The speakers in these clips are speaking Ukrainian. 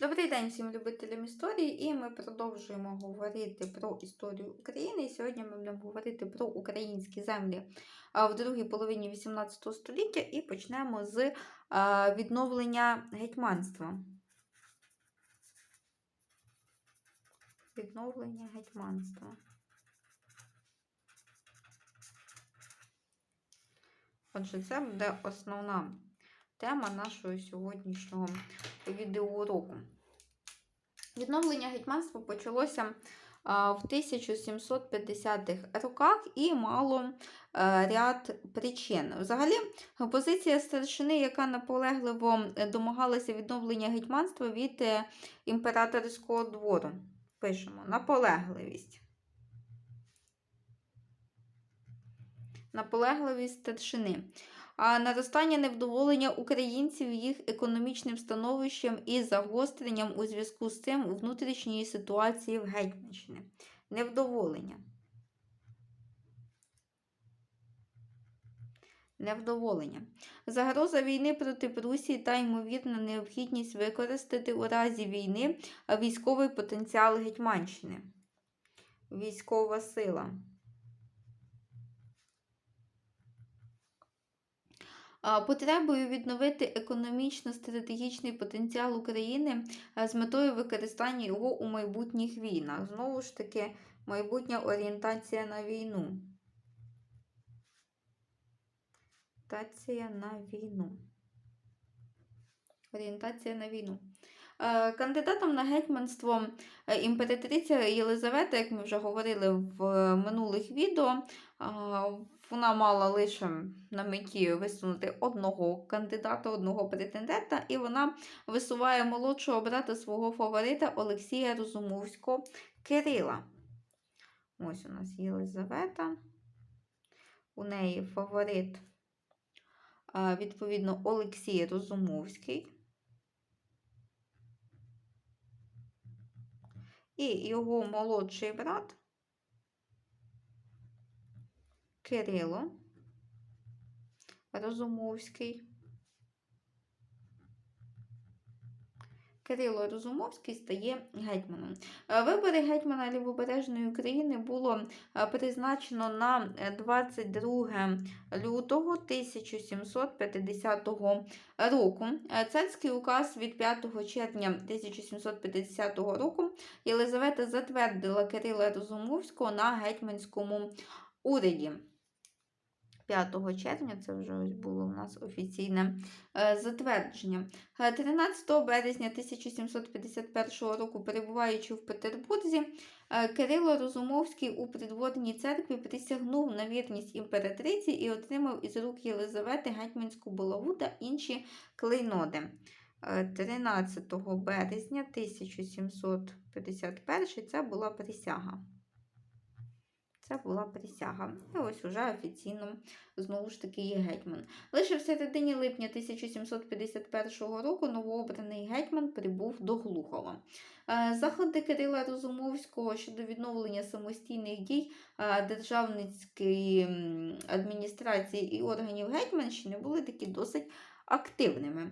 Добрий день всім любителям історії, і ми продовжуємо говорити про історію України. І сьогодні ми будемо говорити про українські землі в другій половині 18 століття і почнемо з відновлення гетьманства. Відновлення гетьманства. Отже, це буде основна тема нашого сьогоднішнього відеоуроку. Відновлення гетьманства почалося в 1750-х роках і мало ряд причин. Взагалі, позиція старшини, яка наполегливо домагалася відновлення гетьманства від е, імператорського двору. Пишемо наполегливість. Наполегливість старшини а наростання невдоволення українців їх економічним становищем і загостренням у зв'язку з цим внутрішньої ситуації в Гетьманщині. Невдоволення. Невдоволення. Загроза війни проти Прусії та ймовірна необхідність використати у разі війни військовий потенціал Гетьманщини. Військова сила. Потребою відновити економічно-стратегічний потенціал України з метою використання його у майбутніх війнах. Знову ж таки, майбутня орієнтація на війну. Орієнтація на війну. Орієнтація на війну. Кандидатом на гетьманство імператриця Єлизавета, як ми вже говорили в минулих відео, вона мала лише на меті висунути одного кандидата, одного претендента, і вона висуває молодшого брата свого фаворита Олексія Розумовського Кирила. Ось у нас Єлизавета. У неї фаворит, відповідно, Олексій Розумовський. І його молодший брат Кирило Розумовський. Кирило Розумовський стає гетьманом. Вибори гетьмана Лівобережної України було призначено на 22 лютого 1750 року. Царський указ від 5 червня 1750 року Єлизавета затвердила Кирила Розумовського на гетьманському уряді. 5 червня, це вже ось було у нас офіційне е, затвердження. 13 е, березня 1751 року, перебуваючи в Петербурзі, е, Кирило Розумовський у придворній церкві присягнув на вірність імператриці і отримав із рук Єлизавети гетьманську булаву та інші клейноди. 13 березня 1751 це була присяга. Це була присяга. І ось уже офіційно, знову ж таки, є гетьман. Лише в середині липня 1751 року новообраний гетьман прибув до Глухова. Е, заходи Кирила Розумовського щодо відновлення самостійних дій е, державницької адміністрації і органів Гетьманщини були такі досить активними.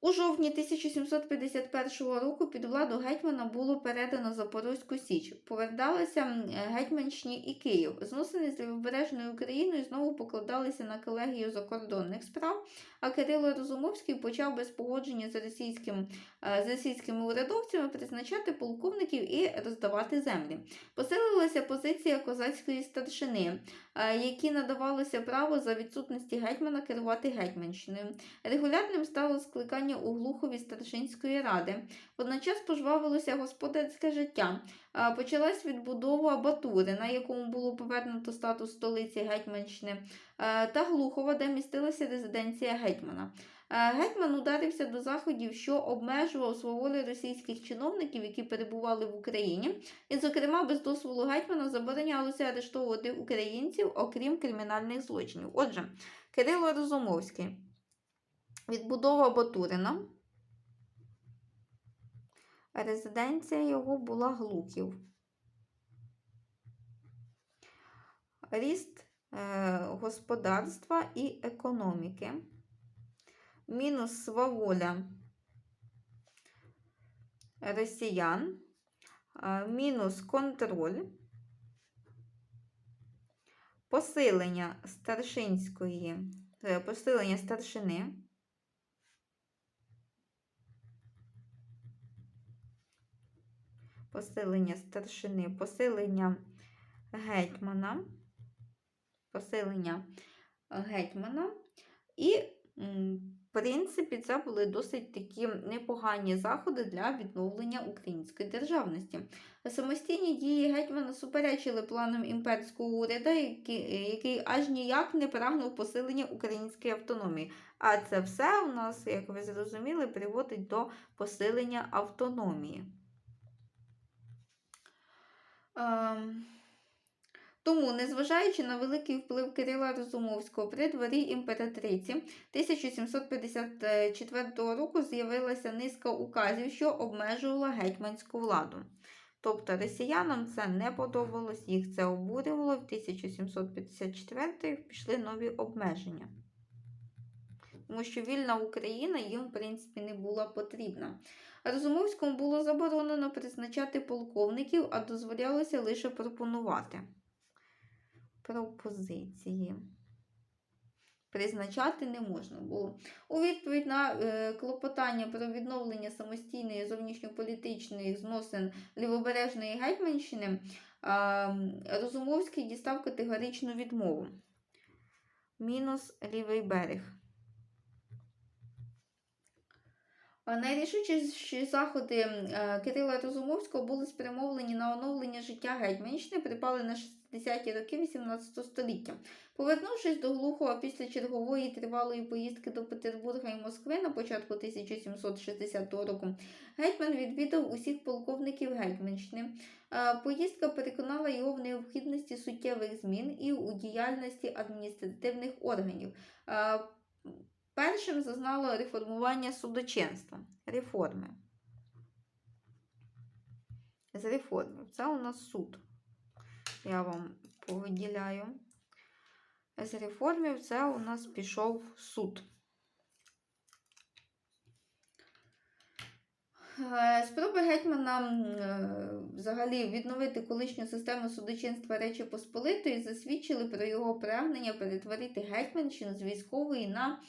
У жовтні 1751 року під владу гетьмана було передано Запорозьку Січ. Поверталися Гетьманщині і Київ. Зносини з Лівобережною Україною знову покладалися на колегію закордонних справ, а Кирило Розумовський почав без погодження з, російським, е, з російськими урядовцями призначати полковників і роздавати землі. Посилилася позиція козацької старшини, е, які надавалося право за відсутності гетьмана керувати Гетьманщиною. Регулярним стало скликання у Глухові Старшинської ради. Водночас пожвавилося господарське життя. Почалась відбудова Батури, на якому було повернуто статус столиці Гетьманщини, та Глухова, де містилася резиденція гетьмана. Гетьман ударився до заходів, що обмежував свободи російських чиновників, які перебували в Україні, і, зокрема, без дозволу гетьмана заборонялося арештовувати українців, окрім кримінальних злочинів. Отже, Кирило Розумовський. Відбудова Батурина. Резиденція його була Глухів. Ріст е, господарства і економіки. Мінус сваволя росіян, е, мінус контроль, посилення старшинської, е, посилення старшини. Посилення старшини, посилення гетьмана, посилення гетьмана. І, в принципі, це були досить такі непогані заходи для відновлення української державності. Самостійні дії гетьмана суперечили планам імперського уряду, який, який аж ніяк не прагнув посилення української автономії. А це все у нас, як ви зрозуміли, приводить до посилення автономії. Ем, Тому, незважаючи на великий вплив Кирила Розумовського при дворі імператриці, 1754 року з'явилася низка указів, що обмежувала гетьманську владу. Тобто росіянам це не подобалось, їх це обурювало. В 1754 пішли нові обмеження. Тому що вільна Україна їм, в принципі, не була потрібна. Розумовському було заборонено призначати полковників, а дозволялося лише пропонувати пропозиції. Призначати не можна було. У відповідь на е, клопотання про відновлення самостійної зовнішньополітичної зносин Лівобережної Гетьманщини е, Розумовський дістав категоричну відмову. Мінус лівий берег. А Найрішучіші заходи е, Кирила Розумовського були спрямовлені на оновлення життя Гетьманщини, припали на 60-ті роки 18 століття. Повернувшись до Глухова після чергової тривалої поїздки до Петербурга і Москви на початку 1760 року, гетьман відвідав усіх полковників Гетьманщини. Е, Поїздка переконала його в необхідності суттєвих змін і у діяльності адміністративних органів. Першим зазнало реформування судочинства. Реформи. З реформи. Це у нас суд. Я вам повиділяю. З реформів це у нас пішов суд. Е, Спроби гетьмана е, взагалі відновити колишню систему судочинства Речі Посполитої засвідчили про його прагнення перетворити Гетьманщину з військової на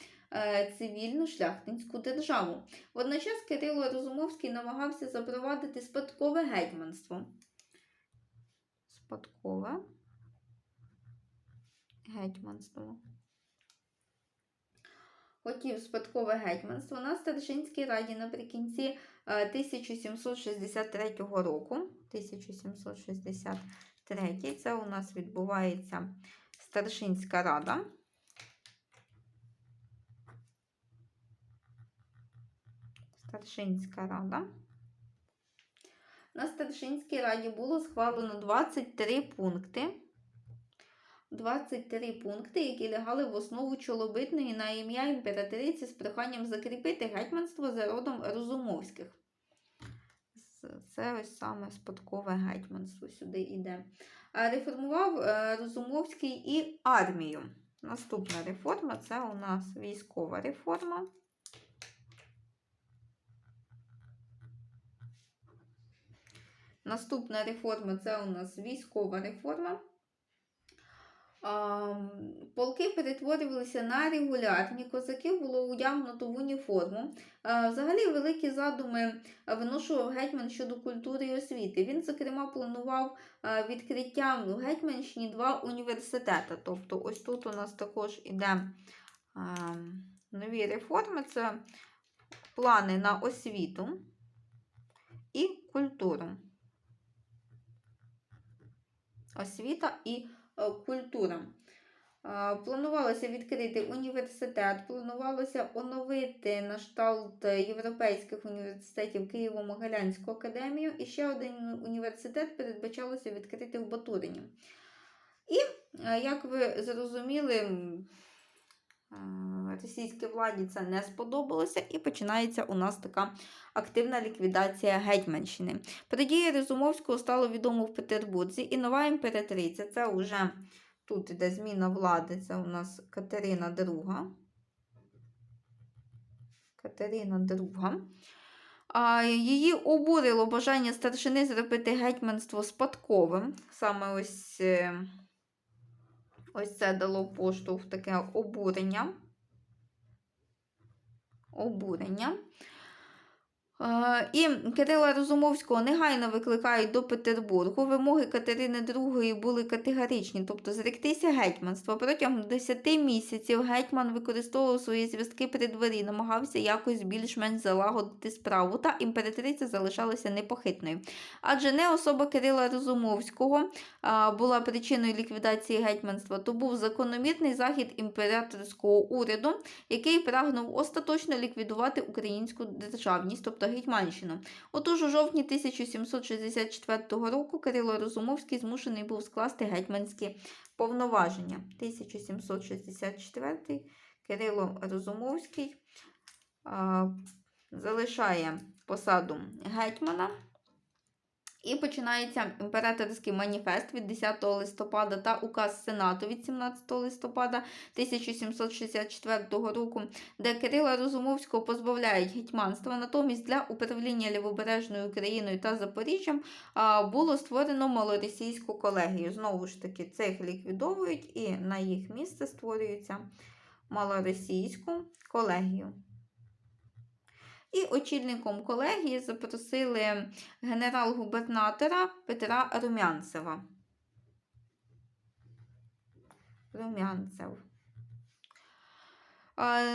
цивільну шляхтинську державу. Водночас Кирило Розумовський намагався запровадити спадкове гетьманство. Спадкове гетьманство. Хотів спадкове гетьманство на Старшинській раді наприкінці 1763 року. 1763 це у нас відбувається Старшинська рада. Старшинська рада. На Старшинській раді було схвалено 23 пункти. 23 пункти, які лягали в основу чолобитної на ім'я імператриці з проханням закріпити гетьманство за родом Розумовських. Це ось саме спадкове гетьманство сюди йде. Реформував е, Розумовський і армію. Наступна реформа це у нас військова реформа. Наступна реформа це у нас військова реформа. Полки перетворювалися на регулярні, козаків було удягнуто в уніформу. Взагалі, великі задуми виношував гетьман щодо культури і освіти. Він, зокрема, планував відкриття в Гетьманщині два університети. Тобто, ось тут у нас також іде нові реформи: це плани на освіту і культуру. Освіта і Е, культура. Планувалося відкрити університет, планувалося оновити на шталт європейських університетів Києво-Могилянську академію і ще один університет передбачалося відкрити в Батурині. І, е, як ви зрозуміли, е, російській владі це не сподобалося, і починається у нас така активна ліквідація Гетьманщини. Про дії Резумовського стало відомо в Петербурзі, і нова імператриця це вже тут іде зміна влади, це у нас Катерина II. Катерина II. Її обурило бажання старшини зробити гетьманство спадковим. Саме ось, е, ось це дало поштовх таке обурення. Обурення. Е, І Кирила Розумовського негайно викликають до Петербургу. Вимоги Катерини II були категоричні, тобто зректися гетьманства. Протягом 10 місяців гетьман використовував свої зв'язки при дворі, намагався якось більш-менш залагодити справу, та імператриця залишалася непохитною. Адже не особа Кирила Розумовського була причиною ліквідації гетьманства, то був закономірний захід імператорського уряду, який прагнув остаточно ліквідувати українську державність, тобто Гетьманщину. Отож, у жовтні 1764 року Кирило Розумовський змушений був скласти гетьманські повноваження. 1764 Кирило Розумовський а, залишає посаду гетьмана. І починається імператорський маніфест від 10 листопада та указ Сенату від 17 листопада 1764 року, де Кирила Розумовського позбавляють гетьманства. Натомість для управління Лівобережною Україною та Запоріжжям було створено малоросійську колегію. Знову ж таки, цих ліквідовують і на їх місце створюється малоросійську колегію. І очільником колегії запросили генерал-губернатора Петра Румянцева. Румянцев.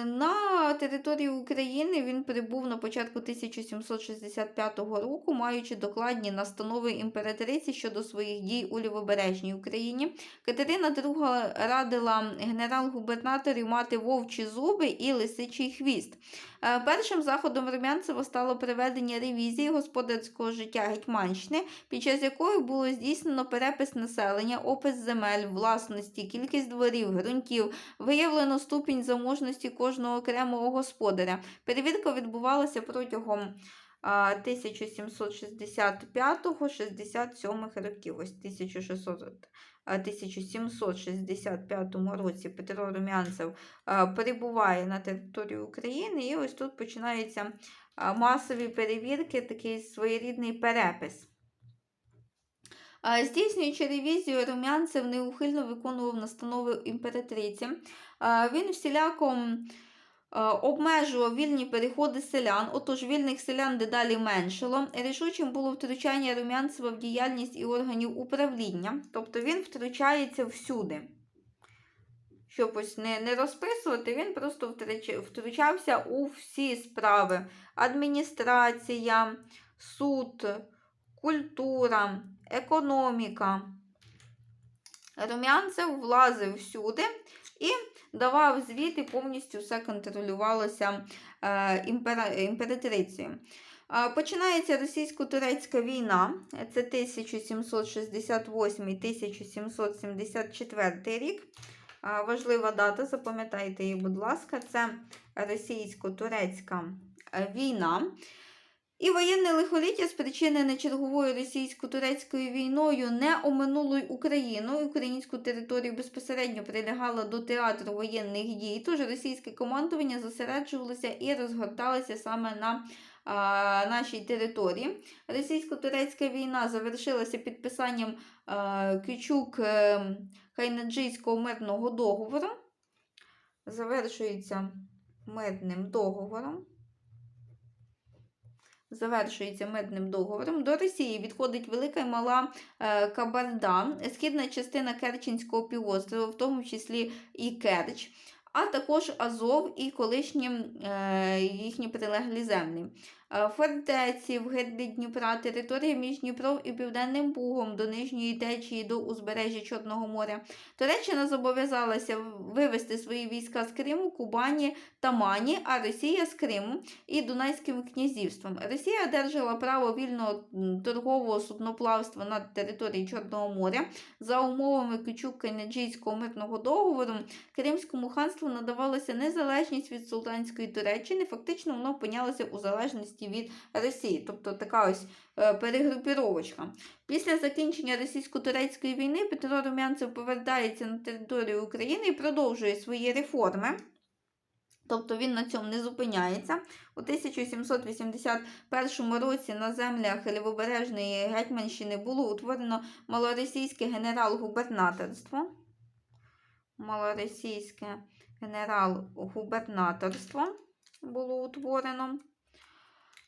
На території України він прибув на початку 1765 року, маючи докладні настанови імператриці щодо своїх дій у Лівобережній Україні. Катерина II радила генерал-губернаторів мати вовчі зуби і лисичий хвіст. Е, Першим заходом Румянцева стало проведення ревізії господарського життя Гетьманщини, під час якої було здійснено перепис населення, опис земель, власності, кількість дворів, ґрунтів, виявлено ступінь заможності кожного окремого господаря. Перевірка відбувалася протягом 1765-67 років. Ось 1600 1765 році Петро Румянцев перебуває на території України, і ось тут починаються масові перевірки, такий своєрідний перепис. Здійснюючи ревізію, Румянцев неухильно виконував настанови імператриці. А, Він всіляко обмежував вільні переходи селян, отож вільних селян дедалі меншало. Рішучим було втручання Румянцева в діяльність і органів управління, тобто він втручається всюди. Щоб ось не, не розписувати, він просто втручався у всі справи: адміністрація, суд, культура, економіка. Румянцев влазив всюди і давав звіт, і повністю все контролювалося е, імпера, імператрицею. Е, Починається російсько-турецька війна, це 1768-1774 рік. Е, Важлива дата, запам'ятайте її, будь ласка, це російсько-турецька війна. І воєнне лихоліття, спричинене черговою російсько-турецькою війною, не оминуло й Україну. Українську територію безпосередньо прилягала до театру воєнних дій. Тож російське командування зосереджувалося і розгорталося саме на а, нашій території. Російсько-турецька війна завершилася підписанням Кючук е, Хайнаджийського мирного договору. Завершується мирним договором завершується мирним договором. До Росії відходить велика і мала е, Кабарда, східна частина Керченського півострова, в тому числі і Керч, а також Азов і колишні е, їхні прилеглі землі. Е, Фортеці в гирлі Дніпра, територія між Дніпром і Південним Бугом до нижньої течії до узбережжя Чорного моря. Туреччина зобов'язалася вивести свої війська з Криму, Кубані та Мані, а Росія з Криму і Дунайським князівством. Росія одержала право вільного торгового судноплавства на території Чорного моря за умовами Кючук-Кайнаджійського мирного договору. Кримському ханству надавалася незалежність від султанської Туреччини. Фактично воно опинялося у залежності від Росії, тобто така ось е, перегрупіровочка. Після закінчення російсько-турецької війни Петро Румянцев повертається на територію України і продовжує свої реформи. Тобто він на цьому не зупиняється. У 1781 році на землях Лівобережної Гетьманщини було утворено малоросійське генерал-губернаторство. Малоросійське генерал-губернаторство було утворено.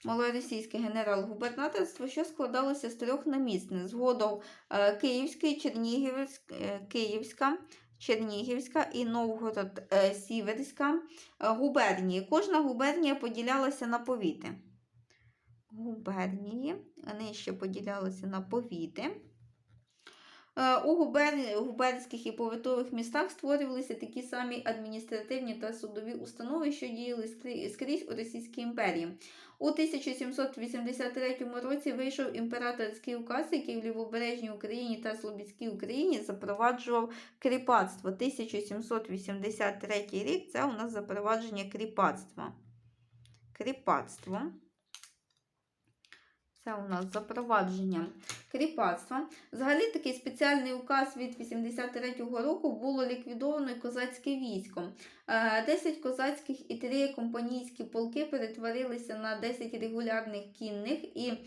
Малоросійське генерал-губернаторство, що складалося з трьох намісниць. Згодом е, Чернігівська, е, Київська, Чернігівська і Новгород-Сіверська е, губернії. Кожна губернія поділялася на повіти. Губернії, вони ще поділялися на повіти. Е, У губер... губернських і повітових містах створювалися такі самі адміністративні та судові установи, що діяли скрізь у Російській імперії. У 1783 році вийшов імператорський указ, який в Лівобережній Україні та Слобідській Україні запроваджував кріпацтво. 1783 рік це у нас запровадження кріпацтва. Кріпацтво. Це у нас запровадження кріпацтва. Взагалі такий спеціальний указ від 83-го року було ліквідовано козацьке військо. Е, 10 козацьких і 3 компанійські полки перетворилися на 10 регулярних кінних і е,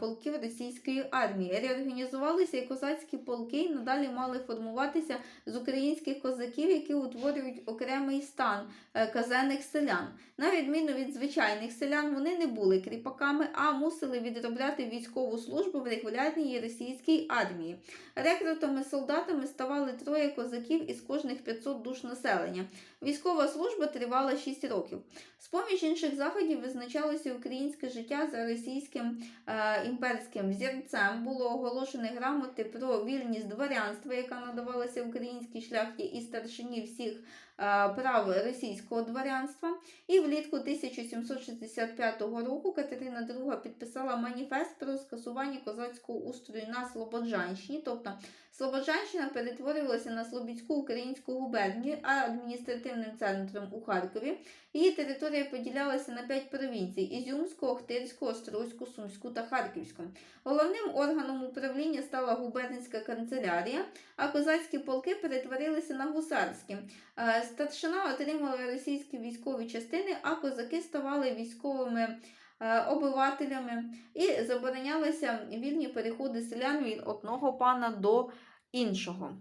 полків російської армії. Реорганізувалися і козацькі полки і надалі мали формуватися з українських козаків, які утворюють окремий стан е, казенних селян. На відміну від звичайних селян, вони не були кріпаками, а мусили відробляти військову службу в регулярній російській армії. Рекрутами солдатами ставали троє козаків із кожних 500 душ населення. Військова служба тривала 6 років. З поміж інших заходів визначалося українське життя за російським е, імперським зірцем Було оголошено грамоти про вільність дворянства, яка надавалася українській шляхті і старшині всіх е, прав російського дворянства. І влітку 1765 року Катерина II підписала маніфест про скасування козацького устрою на Слободжанщині. Тобто Слободжанщина перетворювалася на Слобідську українську губернію, а адміністративним центром у Харкові. Її територія поділялася на п'ять провінцій: Ізюмську, Охтирську, Острозьку, Сумську та Харківську. Головним органом управління стала губернська канцелярія, а козацькі полки перетворилися на гусарські. Е, Старшина отримала російські військові частини, а козаки ставали військовими обивателями і заборонялися вільні переходи селян від одного пана до іншого.